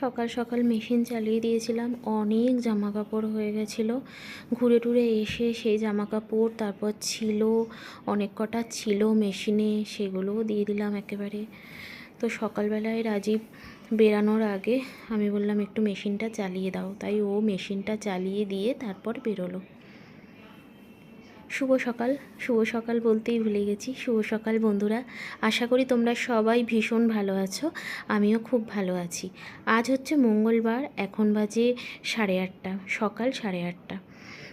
সকাল সকাল মেশিন চালিয়ে দিয়েছিলাম। অনেক জামা কাপড় হয়ে গেছিল। ঘুরে টুরে এসে সেই জামা কাপড় তারপর ছিল, অনেক কটা ছিল মেশিনে, সেগুলোও দিয়ে দিলাম একেবারে। তো সকালবেলায় রাজীব বেরানোর আগে আমি বললাম, একটু মেশিনটা চালিয়ে দাও। তাই ও মেশিনটা চালিয়ে দিয়ে তারপর বেরোলো। শুভ সকাল। শুভ সকাল বলতেই ভুলে গেছি। শুভ সকাল বন্ধুরা। আশা করি তোমরা সবাই ভীষণ ভালো আছো। আমিও খুব ভালো আছি। আজ হচ্ছে মঙ্গলবার, এখন বাজে সাড়ে আটটা, সকাল সাড়ে আটটা।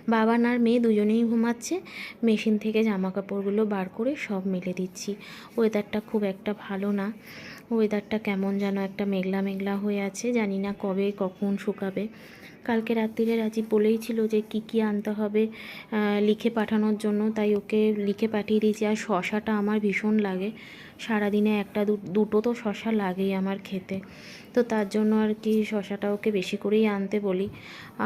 বাবা আর মেয়ে দুজনেই ঘুমাচ্ছে। মেশিন থেকে জামা কাপড়গুলো বার করে সব মেলে দিচ্ছি। ওয়েদারটা খুব একটা ভালো না। ওয়েদারটা কেমন যেন একটা মেঘলা মেঘলা হয়ে আছে, জানি না কবে, কখন শুকাবে। কালকে রাত্রিরে রাজীব বলেই ছিল যে কি কি আনতে হবে লিখে পাঠানোর জন্য, তাই ওকে লিখে পাঠিয়ে দিয়েছি। আর শশাটা আমার ভীষণ লাগে। সারাদিনে একটা দুটো তো শশা লাগেই আমার খেতে। তো তার জন্য আর কি শশাটা ওকে বেশি করেই আনতে বলি।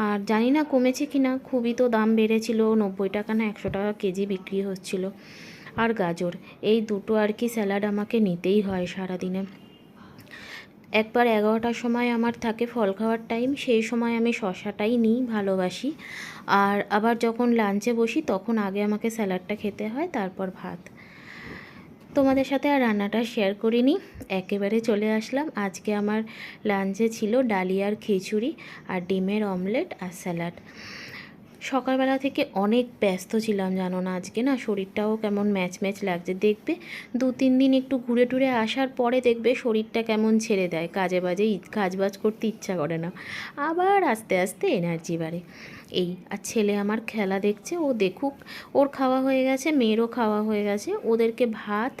আর জানি না কমেছে কি না খুবই তো দাম বেড়েছিল, নব্বই টাকা না একশো টাকা কেজি বিক্রি হচ্ছিল। আর গাজর। এই দুটো আর কি স্যালাড আমাকে নিতেই হয় সারাদিনে। একবার এগারোটার সময় আমার থাকে ফল খাওয়ার টাইম, সেই সময় আমি শশাটাই নিই ভালোবাসি। আর আবার যখন লাঞ্চে বসি, তখন আগে আমাকে স্যালাডটা খেতে হয়, তারপর ভাত। তোমাদের সাথে আর রান্নাটা শেয়ার করিনি, একেবারে চলে আসলাম। আজকে আমার লাঞ্চে ছিল ডালিয়ার খিচুড়ি আর ডিমের অমলেট আর স্যালাড। সকালবেলা থেকে অনেক ব্যস্ত ছিলাম, জানো না? আজকে না শরীরটাও কেমন ম্যাচ ম্যাচ লাগছে। দেখবে দু তিন দিন একটু ঘুরে টুরে আসার পরে দেখবে শরীরটা কেমন ছেড়ে দেয়। কাজে বাজে কাজ বাজ করতে ইচ্ছা করে না। আবার আস্তে আস্তে এনার্জি বাড়ে। এই, আর ছেলে আমার খেলা দেখছে, ও দেখুক, ওর খাওয়া হয়ে গেছে, মেয়েরও খাওয়া হয়ে গেছে। ওদেরকে ভাত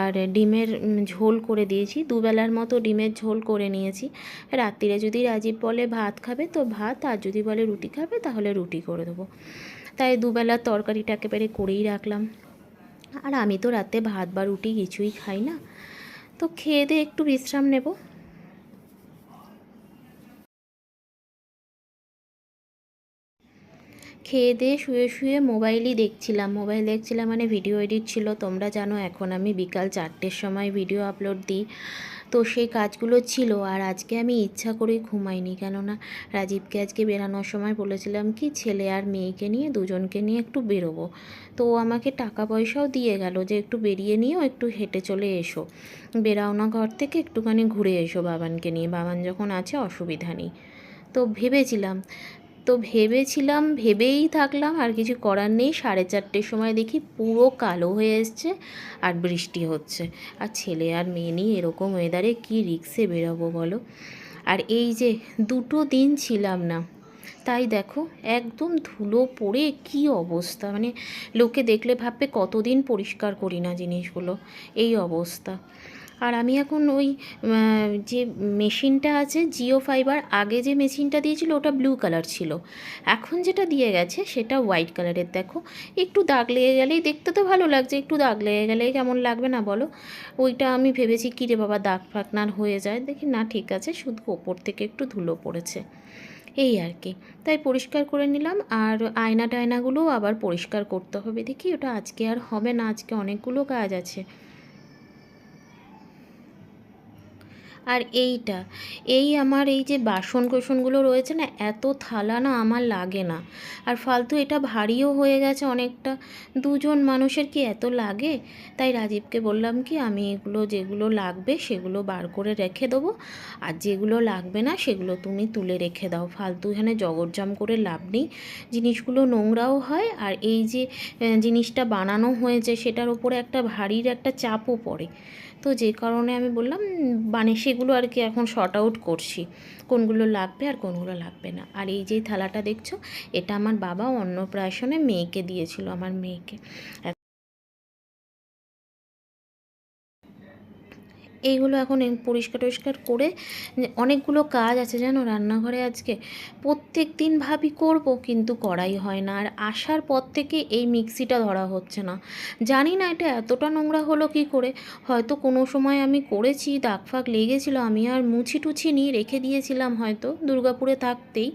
আর ডিমের ঝোল করে দিয়েছি। দুবেলার মতো ডিমের ঝোল করে নিয়েছি। রাত্রিরে যদি রাজীব বলে ভাত খাবে, তো ভাত, আর যদি বলে রুটি খাবে, তাহলে রুটি করে দেবো। তাই দুবেলার তরকারিটা একেবারে করেই রাখলাম। আর আমি তো রাতে ভাত বা রুটি কিছুই খাই না। তো খেয়ে দিয়ে একটু বিশ্রাম নেব। খেয়ে দিয়ে শুয়ে শুয়ে মোবাইলই দেখছিলাম। মোবাইল দেখছিলাম মানে ভিডিও এডিট ছিল। তোমরা জানো এখন আমি বিকাল চারটের সময় ভিডিও আপলোড দিই। তো সেই কাজগুলো ছিল আর আজকে আমি ইচ্ছা করেই ঘুমাইনি। কেননা রাজীবকে আজকে বেরানোর সময় বলেছিলাম কি, ছেলে আর মেয়েকে নিয়ে, দুজনকে নিয়ে একটু বেরোবো। তো আমাকে টাকা পয়সাও দিয়ে গেল যে একটু বেরিয়ে নিয়েও একটু হেঁটে চলে এসো। বেরাও না ঘর থেকে একটুখানি ঘুরে এসো বাবানকে নিয়ে। বাবান যখন আছে, অসুবিধা নেই। তো ভেবেছিলাম তো ভেবেছিলাম, ভেবেই থাকলাম, আর কিছু করার নেই। সাড়ে চারটের সময় দেখি পুরো কালো হয়ে এসছে আর বৃষ্টি হচ্ছে। আর ছেলে আর মেয়ে নিয়ে এরকম ওয়েদারে কী রিক্সে বেরোবো বলো? আর এই যে দুটো দিন ছিলাম না, তাই দেখো একদম ধুলো পড়ে কি অবস্থা। মানে লোকে দেখলে ভাববে কতদিন পরিষ্কার করি না জিনিসগুলো, এই অবস্থা। আর আমি এখন ওই যে মেশিনটা আছে, জিও ফাইবার, আগে যে মেশিনটা দিয়েছিল ওটা ব্লু কালার ছিল। এখন যেটা দিয়ে গেছে সেটা হোয়াইট কালারের, দেখো। একটু দাগ লেগে গেলেই দেখতে তো ভালো লাগছে, একটু দাগ লেগে গেলেই কেমন লাগবে না বলো? ওইটা আমি ভেবেছি, কী রে বাবা, দাগ ফাগ না হয়ে যায়? দেখি, না, ঠিক আছে, শুধু ওপর থেকে একটু ধুলো পড়েছে। এই আর কি। তাই পরিষ্কার করে নিলাম, আর আয়না টায়নাগুলোও আবার পরিষ্কার করতে হবে। দেখি, ওটা আজকে আর হবে না, আজকে অনেকগুলো কাজ আছে। আর এইটা, এই আমার এই যে বাসন কোসনগুলো রয়েছে না, এত থালা না আমার লাগে না। আর ফালতু এটা ভারীও হয়ে গেছে অনেকটা। দুজন মানুষের কি এত লাগে? তাই রাজীবকে বললাম কি, আমি এগুলো যেগুলো লাগবে সেগুলো বার করে রেখে দেবো। আর যেগুলো লাগবে না সেগুলো তুমি তুলে রেখে দাও। ফালতু এখানে জগরজাম করে লাভ নেই। জিনিসগুলো নোংরাও হয় আর এই যে জিনিসটা বানানো হয়েছে সেটার উপরে একটা ভারীর একটা চাপও পড়ে। তো যে কারণে আমি বললাম মানে সেগুলো আর কি এখন শর্ট আউট করছি। কোনগুলো লাগবে আর কোনগুলো লাগবে না। আর এই যে থালাটা দেখছ, এটা আমার বাবা অন্নপ্রাশনে মেয়েকে দিয়েছিল, আমার মেয়েকে। এইগুলো এখন পরিষ্কার টরিষ্কার করে অনেকগুলো কাজ আছে জানো রান্নাঘরে আজকে। প্রত্যেক দিন ভাবি করব কিন্তু করাই হয় না। আর আসার পর থেকে এই মিক্সিটা ধরা হচ্ছে না। জানি না এটা এতটা নোংরা হলো কি করে। হয়তো কোনো সময় আমি করেছি দাগ ফাগ লেগেছিলো, আমি আর মুছি টুছি নিয়ে রেখে দিয়েছিলাম হয়তো দুর্গাপুরে থাকতেই।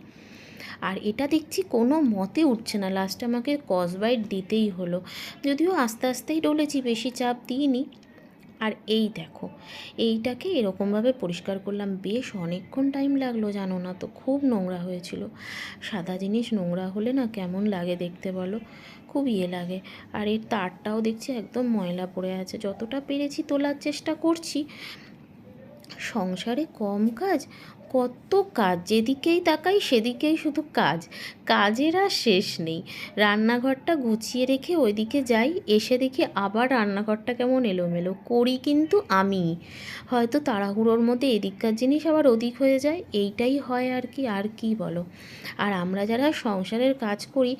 আর এটা দেখছি কোনো মতে উঠছে না। লাস্টে আমাকে কসবাইট দিতেই হলো। যদিও আস্তে আস্তেই ডলেছি, বেশি চাপ দিইনি। আর এই দেখো, এইটাকে এরকমভাবে পরিষ্কার করলাম, বেশ অনেকক্ষণ টাইম লাগল জানো না তো, খুব নোংরা হয়েছিল। সাদা জিনিস নোংরা হলে না কেমন লাগে দেখতে বলো, খুব ইয়ে লাগে। আর এর তারটাও দেখছি একদম ময়লা পড়ে আছে, যতটা পেরেছি তোলার চেষ্টা করছি। সংসারে কম কাজ কত কাজ, যেদিকেই তাকাই সেদিকেই শুধু কাজ। কাজের আর শেষ নেই। রান্নাঘরটা গুছিয়ে রেখে ওইদিকে যাই, এসে দেখি আবার রান্নাঘরটা কেমন এলোমেলো। করি কিন্তু আমি। হয়তো তাড়াহুড়োর মধ্যে এদিককার জিনিস আবার ওদিক হয়ে যায়, এইটাই হয় আর কি আর কি বলো। আর আমরা যারা সংসারের কাজ করি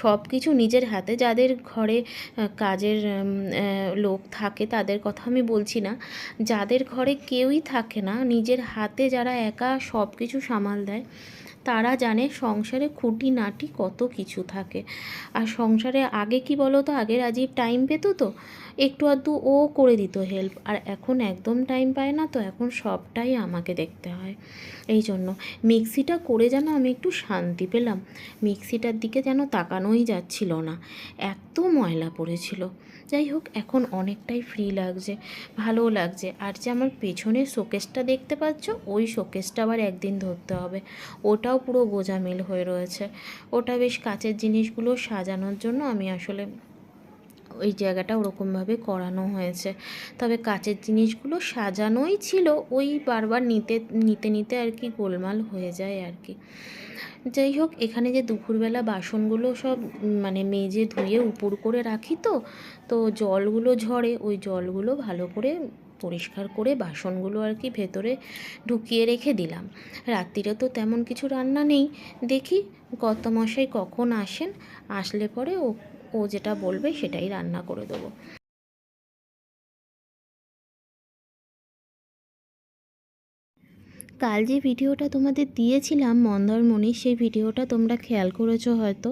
সব কিছু নিজের হাতে, যাদের ঘরে কাজের লোক থাকে তাদের কথা আমি বলছি না। যাদের ঘরে কেউই থাকে না, নিজের হাতে যারা একা সব কিছু সামাল দেয়, তারা জানে সংসারে খুঁটিনাটি কত কিছু থাকে। আর সংসারে আগে কি বলো তো আগে রাজীব টাইম পেতো তো? একটু আধটু ও করে দিত হেল্প আর এখন একদম টাইম পায় না তো এখন সবটাই আমাকে দেখতে হয়। এই জন্য মিক্সিটা করে যেন আমি একটু শান্তি পেলাম। মিক্সিটার দিকে যেন তাকানোই যাচ্ছিল না। এত ময়লা পড়েছিল। যাই হোক, এখন অনেকটাই ফ্রি লাগছে, ভালোও লাগছে। আর যে আমার পেছনের শোকেসটা দেখতে পাচ্ছ, ওই শোকেসটা আবার একদিন ধরতে হবে। ওটাও পুরো গোজামিল হয়ে রয়েছে। ওটা বেশ কাচের জিনিসগুলো সাজানোর জন্য আমি আসলে ওই জায়গাটা ওরকমভাবে করানো হয়েছে। তবে কাচের জিনিসগুলো সাজানোই ছিল, ওই বারবার নিতে নিতে নিতে আর কি গোলমাল হয়ে যায় আর কি। যাই হোক, এখানে যে দুপুরবেলা বাসনগুলো সব মানে মেজে ধুয়ে উপর করে রাখি তো তো জলগুলো ঝরে, ওই জলগুলো ভালো করে পরিষ্কার করে বাসনগুলো আর কি ভেতরে ঢুকিয়ে রেখে দিলাম। রাত্রিরে তো তেমন কিছু রান্না নেই। দেখি কত মশাই কখন আসেন, আসলে পরে ও ও যেটা বলবে সেটাই রান্না করে দেবো। কাল যে ভিডিওটা তোমাদের দিয়েছিলাম, মন্দারমণি, সেই ভিডিওটা তোমরা খেয়াল করেছ হয়তো।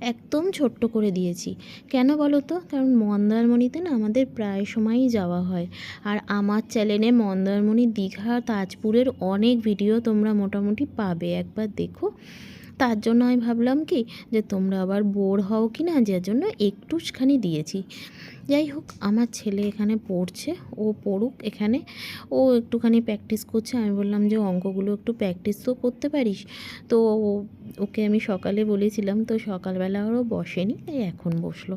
একদম ছোট্ট করে দিয়েছি। কেন বলো তো? কারণ মন্দারমণিতে না আমাদের প্রায় সময়ই যাওয়া হয়। আর আমার চ্যানেলে মন্দারমণি, দীঘা, তাজপুরের অনেক ভিডিও তোমরা মোটামুটি পাবে। একবার দেখো। তার জন্য আমি ভাবলাম কি, যে তোমরা আবার বোর হও কি না যার জন্য একটুখানি দিয়েছি। যাই হোক, আমার ছেলে এখানে পড়ছে, ও পড়ুক এখানে। ও একটুখানি প্র্যাকটিস করছে, আমি বললাম যে অঙ্কগুলো একটু প্র্যাকটিস তো করতে পারিস। তো ওকে আমি সকালে বলেছিলাম, তো সকালবেলা ওরও বসেনি এখন বসল।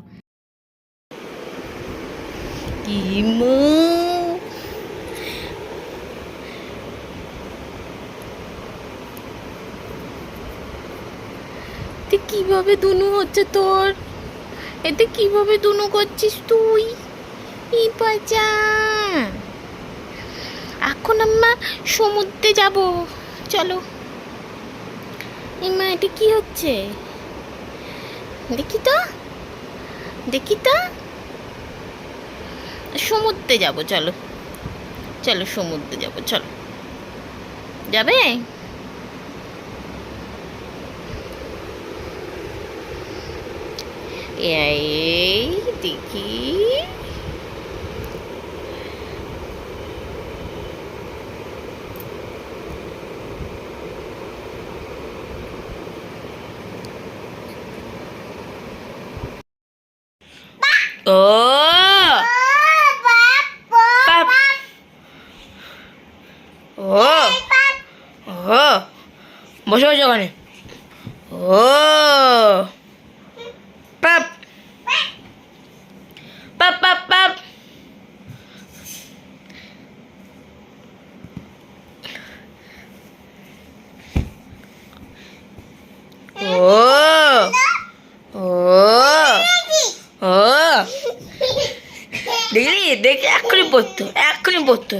ইমু! তুই কীভাবে দুনু হচ্ছে তোর? এতে কীভাবে দুনু করছিস তুই? ই বাজা এখন আমরা সমুদ্রে যাব। চলো। ইমা এটা কি হচ্ছে? দেখি তো। দেখি তো। সমুদ্রে যাব, চলো। চলো, সমুদ্রে যাব, চলো। যাবে? এই দেখি। ও! ও! ও! বসে বসে ওখানে। ও পাপ পাপ পাপ পাপ ও ও ও দেখলি দেখি এক্ষুনি পড়তো এক্ষুনি পড়তো।